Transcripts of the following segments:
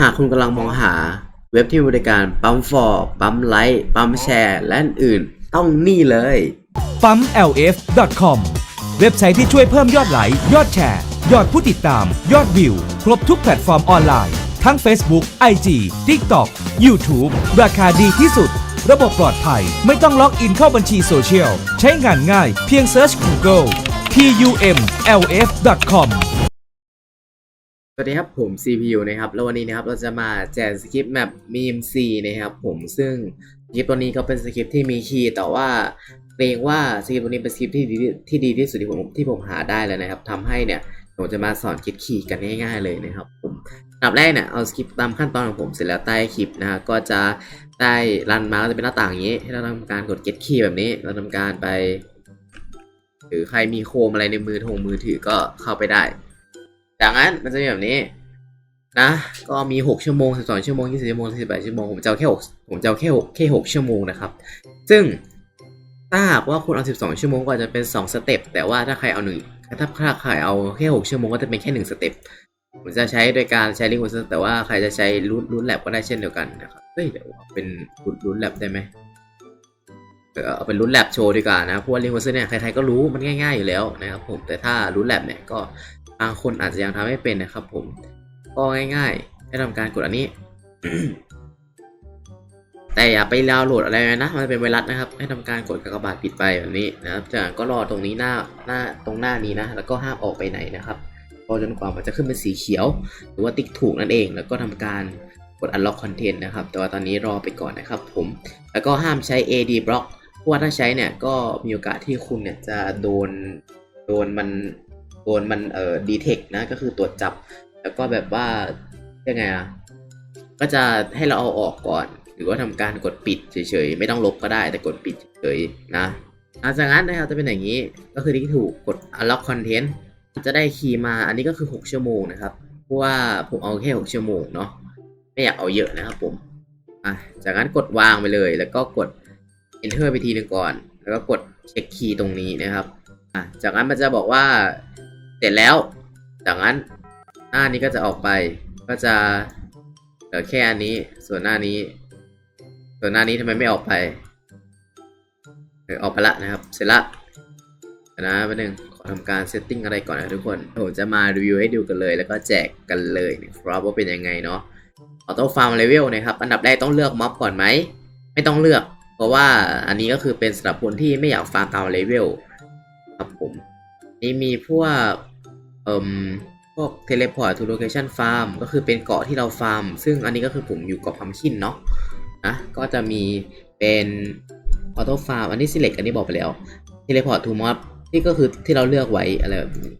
หากคุณกำลังมองหาเว็บที่บริการปั๊มฟอร์ปั๊มไลค์ปั๊มแชร์ และอื่นๆต้องนี่เลยปั๊ม lf.com เว็บไซต์ที่ช่วยเพิ่มยอดไลค์ยอดแชร์ ยอดผู้ติดตาม ยอดวิว ครบทุกแพลตฟอร์มออนไลน์ ทั้ง Facebook, IG, TikTok, YouTube ราคาดีที่สุด ระบบปลอดภัย ไม่ต้องล็อกอินเข้าบัญชีโซเชียล ใช้งานง่าย เพียงเซิร์ช Google pumlf.com สวัสดีครับผม CPU นะครับแล้ววันนี้นะครับเราจะมาแจกสคริปต์แมปมีมซีนะครับผมซึ่งสคริปต์ตัวนี้ก็เป็นสคริปต์ที่มีคีย์แต่ว่าเกรงว่าสคริปต์ตัวนี้เป็นสคริปต์ที่ดีที่ดีที่สุดที่ผมที่ผมหาได้แล้วนะครับทำให้เนี่ยผมจะมาสอนคิดคีย์กันง่ายๆเลยนะครับผมอันดับแรกเนี่ยเอาสคริปต์ตามขั้นตอนของผมเสร็จแล้วใต้คลิปนะฮะก็จะได้รันมาก็จะเป็นหน้าต่างอย่างนี้ ให้เราทำการกด get key แบบนี้เราทำการไป หรือใครมีโคมอะไรในมือถงมือถือก็เข้าไปได้ จากนั้นมันจะมีแบบนี้ นะ ก็มี6ชั่วโมง12ชั่วโมง20ชั่วโมง48ชั่วโมงผมจะเอาแค่6ผมจะเอาแค่6แค่6ชั่วโมงนะครับ ซึ่งถ้าหากว่าคุณเอา12ชั่วโมงก็จะเป็น2สเต็ปแต่ว่าถ้าใครเอาหนึ่งถ้าใครเอาแค่6ชั่วโมงก็จะเป็นแค่1สเต็ปผมจะใช้โดยการใช้ลิงก์แต่ว่าใครจะใช้รูทรูทแลบก็ได้เช่นเดียวกันนะครับเฮ้ยเดี๋ยวเป็นรูทรูทแลบได้ไหมเอาเป็นรุ่นแลบโชว์ดีกว่านะเพราะว่าลิงก์วอร์เนี่ยใครๆก็รู้มันง่ายๆอยู่แล้วนะครับผมแต่ถ้ารุ่นแลบเนี่ยก็ บางคนอาจจะยังทำไม่เป็นนะครับผม ก็ง่ายๆให้ทำการกดอันนี้ แต่อย่าไปดาวน์โหลดอะไรนะมันเป็นไวรัสนะครับ ให้ทำการกดกากบาทปิดไปแบบนี้นะครับ จากนั้นก็รอตรงนี้หน้าหน้าตรงหน้านี้นะ แล้วก็ห้ามออกไปไหนนะครับรอจนกว่ามันจะขึ้นเป็นสีเขียว หรือว่าติ๊กถูกนั่นเอง แล้วก็ทำการกด unlock content นะครับ แต่ว่าตอนนี้รอไปก่อนนะครับผม แล้วก็ห้ามใช้ AD block เพราะว่าถ้าใช้เนี่ยก็มีโอกาสที่คุณเนี่ยจะโดนโดนมัน โดนมันเอ่อ detect นะก็คือตรวจจับ แล้วก็แบบว่ายังไงอะก็จะให้เราเอาออกก่อน หรือว่าทำการกดปิดเฉยๆ ไม่ต้องลบก็ได้แต่กดปิดเฉยๆนะหลังจากนั้นนะครับจะเป็นอย่างนี้ก็คือที่ถูกกด unlock content จะได้คีย์มาอันนี้ก็คือ 6 ชั่วโมงนะครับเพราะว่าผมเอาแค่ 6 ชั่วโมงเนาะไม่อยากเอาเยอะนะครับผมอะจากนั้นกดวางไปเลย แล้วก็กด enter ไปทีหนึ่งก่อน แล้วก็กดเช็คคีย์ตรงนี้นะครับอะจากนั้นมันจะบอกว่า เสร็จแล้ว จากนั้นหน้านี้ก็จะออกไป ก็จะเหลือแค่อันนี้ ส่วนหน้านี้ ส่วนหน้านี้ทำไมไม่ออกไปเออออกไปละนะครับ เสร็จละนะแป๊บนึงขอทำการเซตติ้งอะไรก่อนนะทุกคนผมจะมารีวิวให้ดูกันเลย แล้วก็แจกกันเลยนะครับว่าเป็นยังไงเนาะออโต้ฟาร์มเลเวลนะครับ อันดับแรกต้องเลือกม็อบก่อนไหม ไม่ต้องเลือก เพราะว่าอันนี้ก็คือเป็นสำหรับคนที่ไม่อยากฟาร์มตามเลเวลครับผม นี่มีพวกเอ่มพวกเทเลพอร์ตทูโลเคชันฟาร์มก็คือเป็นเกาะที่เราฟาร์ม ซึ่งอันนี้ก็คือผมอยู่เกาะพัมคินเนาะนะก็จะมีเป็นออโต้ฟาร์มอันนี้ select อันนี้บอกไปแล้วเทเลพอร์ตทูมอสนี่ก็คือที่เราเลือกไว้อะไรแบบนี้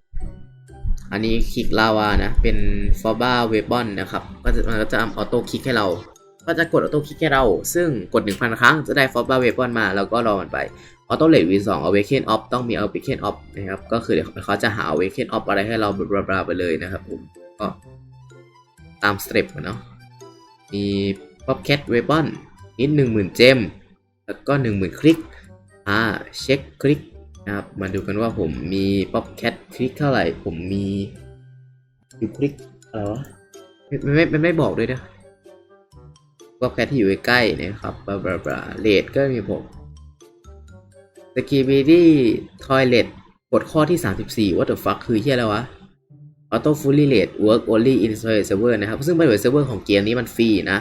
อันนี้คลิกลาวานะ เป็นฟอร์บ้าเวบอนนะครับ ก็จะมันก็จะออโต้คลิกให้เรา ก็จะกดออโต้คลิกให้เรา ซึ่งกด 1,000 ครั้งจะได้ฟอร์บ้าเวบอนมา แล้วก็รอมันไปออโต้เลดวีสองเอาเวเคนออฟต้องมีเอาเวเคนออฟนะครับก็คือเดี๋ยวเขาจะหาเวเคนออฟอะไรให้เราบลาๆไปเลยนะครับผมก็ตามสเต็ปเนาะมีป๊อปแคทเวบอนนิด10,000เจมแล้วก็10,000คลิกอ่าเช็คคลิกนะครับมาดูกันว่าผมมีป๊อปแคทคลิกเท่าไหร่ผมมีอยู่คลิกอะไรวะไม่ไม่ไม่ไม่บอกด้วยนะ ป๊อปแคทที่อยู่ใกล้นะครับบลาบลาบลาเลดก็มีผมสกีบีดี้ทอยเลตกดข้อที่ 34 what the fuck คือเฮียอะไรวะ auto fully rate work only in server นะครับ ซึ่งเป็นเซิร์ฟเวอร์ของเกมนี้มันฟรีนะ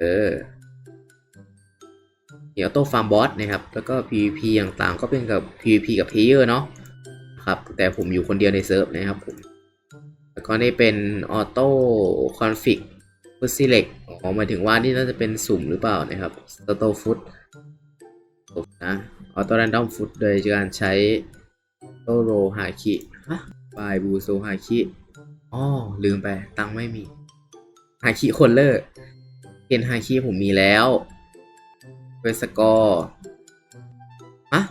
เออมีออโต้ฟาร์มบอสนะครับ แล้วก็ PVP ต่างๆ ก็เป็นกับ PVP กับเพลเยอร์เนาะครับ แต่ผมอยู่คนเดียวในเซิร์ฟนะครับผม แล้วก็นี่เป็นออโต้คอนฟิกฟุตซิเล็ก อ๋อหมายถึงว่านี่น่าจะเป็นสุ่มหรือเปล่านะครับสโตฟุตนะออโต้แรนดอมฟุตโดยการใช้โตโรฮาคิฮะบายบูโซฮาคิอ๋อลืมไป ตังไม่มีฮาคิคนเลอร์เคนฮาคิผมมีแล้วเวสกอร์อะ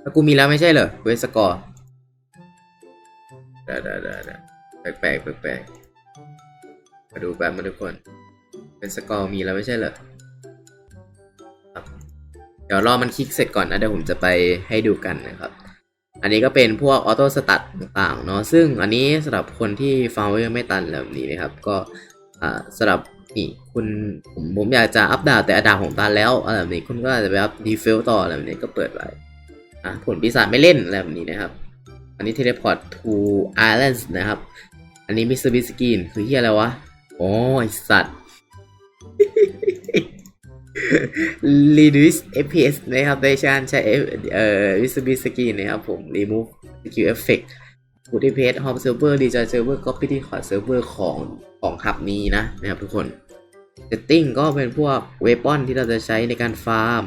แล้วกูมีแล้วไม่ใช่เหรอเวสกอร์ได้ได้ได้แปลกแปลกแปลก มาดูแป๊บมาทุกคนเวสกอร์มีแล้วไม่ใช่เหรอครับเดี๋ยวรอมันคลิกเสร็จก่อนนะเดี๋ยวผมจะไปให้ดูกันนะครับ อันนี้ก็เป็นพวกออโต้สตัดต่างๆเนาะซึ่งอันนี้สำหรับคนที่ฟาร์มไว้ยังไม่ตันแบบนี้นะครับ ก็สำหรับนี่คุณผมผมอยากจะอัปดาบแต่อดาบของตาแล้วอะไรแบบนี้คุณก็อาจจะไปอัพดีเฟลต่ออะไรแบบนี้ก็เปิดไว้อะผลปีศาจไม่เล่นอะไรแบบนี้นะครับ อันนี้ teleport to islands นะครับ อันนี้ Mr. b i s k i n คือเฮียอะไรวะ อ๋อไอสัตว์ reduce FPS นะครับในการใช้เอ่อ Mr. b i s k i n นะครับผม remove skill effect ูดเพจฮอมเซิร์ฟเวอร์ดีจอยเซิร์ฟเวอร์ก็พิธีขอเซิร์ฟเวอร์ของของฮับนี้นะนะครับทุกคนเซตติ้งก็เป็นพวกเวปอนที่เราจะใช้ในการฟาร์ม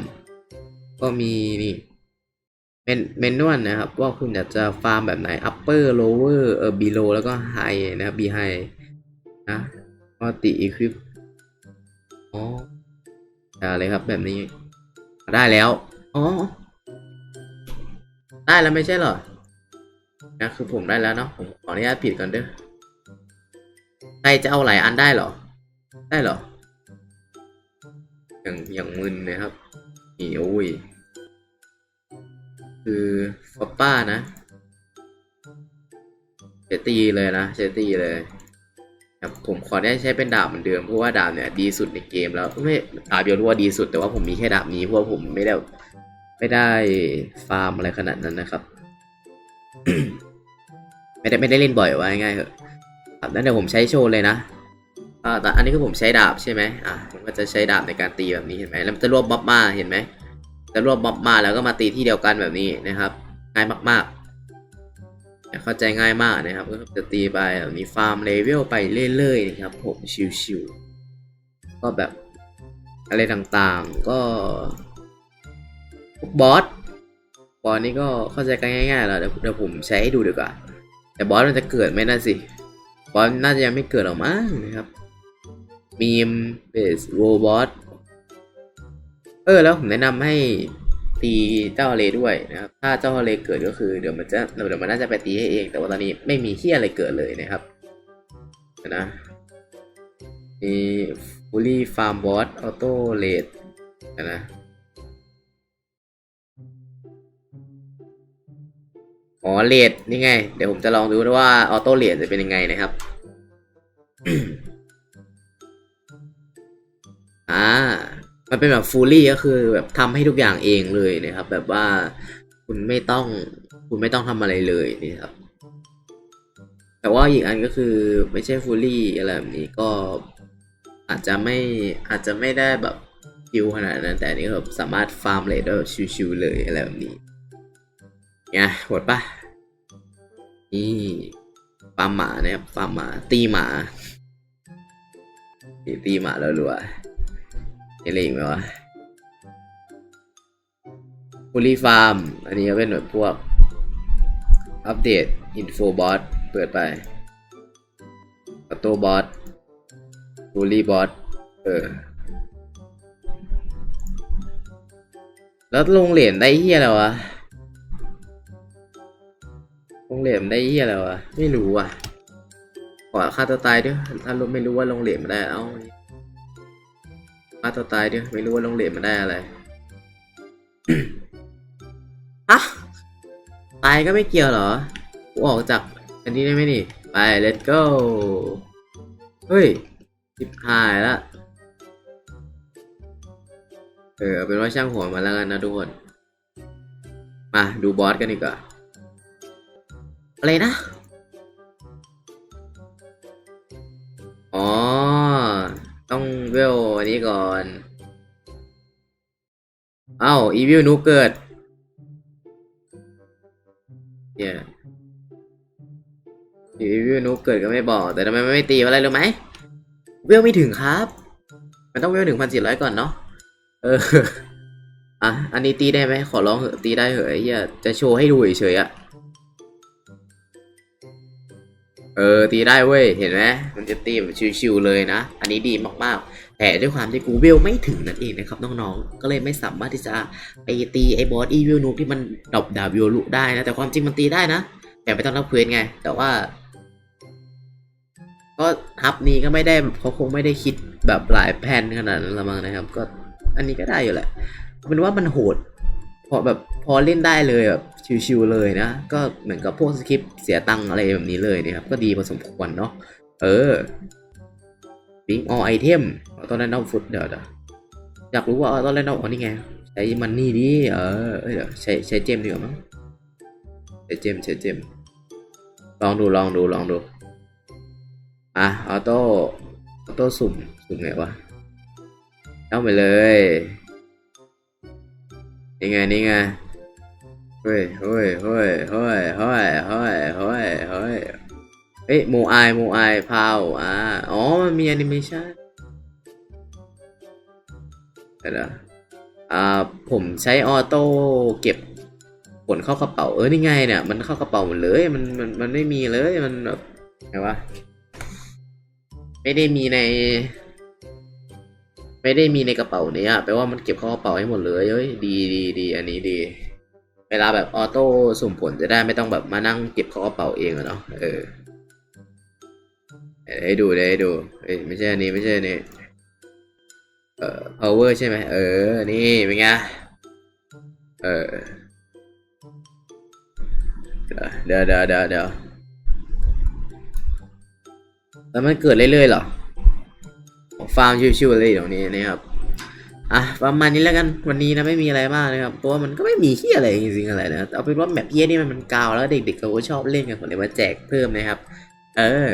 ก็มีนี่เมนเมนวลนะครับ ว่าคุณอยากจะฟาร์มแบบไหน upper lower เออ below แล้วก็ high นะครับ behind นะ ก็ติ equip อ๋อได้เลยครับแบบนี้ ได้แล้ว อ๋อ ได้แล้วไม่ใช่เหรอ นะคือผมได้แล้วเนาะ ผมขออนุญาตผิดก่อนเด้อ ใครจะเอาหลายอันได้เหรอ ได้เหรอ อย่างอย่างมึนนะครับ นี่โอ้ย คือฟอปป้านะเชตีเลยนะเชตีเลย ผมขอได้ใช้เป็นดาบเหมือนเดิมเพราะว่าดาบเนี่ยดีสุดในเกมแล้วไม่ดาบเดียวรู้ว่าดีสุดแต่ว่าผมมีแค่ดาบนี้เพราะว่าผมไม่ได้ไม่ได้ฟาร์มอะไรขนาดนั้นนะครับ ไม่ได้ไม่ได้เล่นบ่อยว่าง่ายๆเหอะครับนั้นเดี๋ยวผมใช้โชว์เลยนะอ่าแต่อันนี้คือผมใช้ดาบใช่ไหมอะผมก็จะใช้ดาบในการตีแบบนี้เห็นไหมแล้วมันจะรวบม็อบมาเห็นไหมจะรวบม็อบมาแล้วก็มาตีที่เดียวกันแบบนี้นะครับ ง่ายมากๆ เข้าใจง่ายมากนะครับ ก็จะตีไปแบบมีฟาร์มเลเวลไปเรื่อยๆนะครับผมชิวๆก็แบบอะไรต่างๆ ก็พวกบอสบอสนี่ก็เข้าใจกันง่ายๆแล้วเดี๋ยวเดี๋ยวผมใช้ให้ดูดีกว่า แต่บอสมันจะเกิดไหมนั่นสิ บอสน่าจะยังไม่เกิดหรอกมั้งนะครับมีมเบสโรบอทเออแล้วผมแนะนำให้ ตีเจ้าทะเลด้วยนะครับ ถ้าเจ้าทะเลเกิดก็คือเดี๋ยวมันจะเดี๋ยวมันน่าจะไปตีให้เอง แต่ว่าตอนนี้ไม่มีเที่อะไรเกิดเลยนะครับนะมีฟูลี่ฟาร์มบอสออโต้เลดนะอ๋อเลดนี่ไง เดี๋ยวผมจะลองดูว่าออโต้เลดจะเป็นยังไงนะครับ มันเป็นแบบฟูลี่ก็คือแบบทำให้ทุกอย่างเองเลยนะครับ แบบว่าคุณไม่ต้องคุณไม่ต้องทำอะไรเลยนี่ครับ แต่ว่าอีกอันก็คือไม่ใช่ฟูลี่อะไรแบบนี้ก็อาจจะไม่อาจจะไม่ได้แบบคิวขนาดนั้น แต่อันนี้แบบสามารถฟาร์มเลดได้แบบชิวๆเลยอะไรแบบนี้ไงโหดปะนี่ฟาร์มหมาเนะครับฟาร์มหมาตีหมาตีตีหมาแล้วรัวๆ อะไรอีกไหมวะฟูลี่ฟาร์ม อันนี้ก็เป็นแบบพวก อัปเดตอินโฟบอสเปิดไปออโต้บอสฟูลี่บอสเออ แล้วลงเหรียญได้เฮียอะไรวะ ลงเหรียญได้เหี้ยอะไรวะ ไม่รู้อะ ขอค่าตัวตายด้วย ถ้ารู้ไม่รู้ว่าลงเหรียญมาได้ เอ้า ค่าตัวตายด้วยไม่รู้ว่าลงเหรียญมาได้อะไรอะตายก็ไม่เกี่ยวเหรอ กูออกจากอันนี้ได้ไหมนี่ ไป let's go เฮ้ยสิบหายละเออเอาเป็นว่าช่างหัวมาแล้วกันนะทุกคน มาดูบอสกันดีกว่า อะไรนะ อ๋อ ต้องเวลอันนี้ก่อน เอ้า อีวิลนูเกิดเดี๋ยอีวิลนูเกิดก็ไม่บอก แต่ทำไมไม่ตีอะไรรู้ไหม เวลไม่ถึงครับ มันต้องเวลหนึ่งพันสี่ร้อยก่อนเนาะ เออ อะ อันนี้ตีได้ไหม ขอร้องเหอะ ตีได้เหอะไอ้เหี้ยจะโชว์ให้ดูเฉยๆอะ เออตีได้เว้ยเห็นไหมมันจะตีแบบชิวๆเลยนะ อันนี้ดีมากๆ แต่ด้วยความที่กูเวลไม่ถึงนั่นเองนะครับน้องๆ ก็เลยไม่สามารถที่จะไปตีไอ้บอสอีวิลนูที่มันดอปดาบวิวลุได้นะ แต่ความจริงมันตีได้นะ แต่ไม่ต้องรับเควสไง แต่ว่า ก็ทับนี้ก็ไม่ได้เขาคงไม่ได้คิดแบบหลายแผนขนาดนั้นละมั้งนะครับ ก็อันนี้ก็ได้อยู่แหละเป็นว่ามันโหด พอแบบพอเล่นได้เลยแบบชิวๆเลยนะ ก็เหมือนกับพวกสคริปเสียตังอะไรแบบนี้เลยนะครับ ก็ดีพอสมควรเนาะเออบิงอไอเทมตอนแรกน้องฟุตเดี๋ยวเดี๋ยวอยากรู้ว่าตอนแรกน้องอ๋อนี่ไงใช้มันนี่ดิเออเอ้ยเดี๋ยวใช้ใช้เจมดีกว่ามั้งใช้เจมใช้เจมลองดูลองดูลองดูอะออโต้ออโต้สุ่มสุ่มไงวะเข้าไปเลย นี่ไงนี่ไงเฮ้ยเฮ้ยเฮ้ยเฮ้ยเฮ้ยเฮ้ยเฮ้ยเฮ้ยเฮ้ยโมไอโมไอพาวอ่าอ๋อมันมีแอนิเมชันเดี๋ยวอ่าผมใช้ออโต้เก็บผลเข้ากระเป๋าเออนี่ไงเนี่ยมันเข้ากระเป๋าหมดเลยมันมันมันไม่มีเลยมันแบบไงวะไม่ได้มีใน ไม่ได้มีในกระเป๋าเนี้ยแปลว่ามันเก็บเข้ากระเป๋าให้หมดเลยเฮ้ยดีดีดีอันนี้ดี เวลาแบบออโต้สุ่มผลจะได้ไม่ต้องแบบมานั่งเก็บเข้ากระเป๋าเองอะเนาะเออเอ้ยให้ดูได้ให้ดูเอ้ยไม่ใช่อันนี้ไม่ใช่อันนี้เอ่อ power ใช่ไหมเออ นี่เป็นไงเออเดี๋ยวเดี๋ยวเดี๋ยวเดี๋ยวแล้วมันเกิดเรื่อยๆหรอ ฟาร์มชิวๆเลยตรงนี้นะครับอะประมาณนี้แล้วกันวันนี้นะไม่มีอะไรมากนะครับเพราะว่ามันก็ไม่มีที่อะไรจริงๆอะไรนะเอาเป็นว่าแบบเพี้ยนี่มันมันกาวแล้วเด็กๆเขาก็ชอบเล่นกันผมเลยมาแจกเพิ่มนะครับ เออ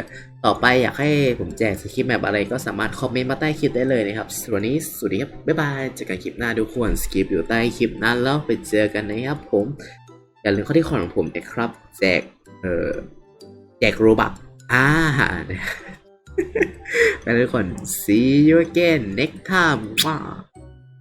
ต่อไปอยากให้ผมแจกสคริปต์แบบอะไรก็สามารถคอมเมนต์มาใต้คลิปได้เลยนะครับส่วนวันนี้สวัสดีครับบ๊ายบายเจอกันคลิปหน้าทุกคนสคริปต์อยู่ใต้คลิปนั้นแล้วไปเจอกันนะครับ ผมอย่าลืมข้าที่คอของผมนะครับ แจกเออแจกโรบักอ่า ไปทุกคน see you again next time ว้า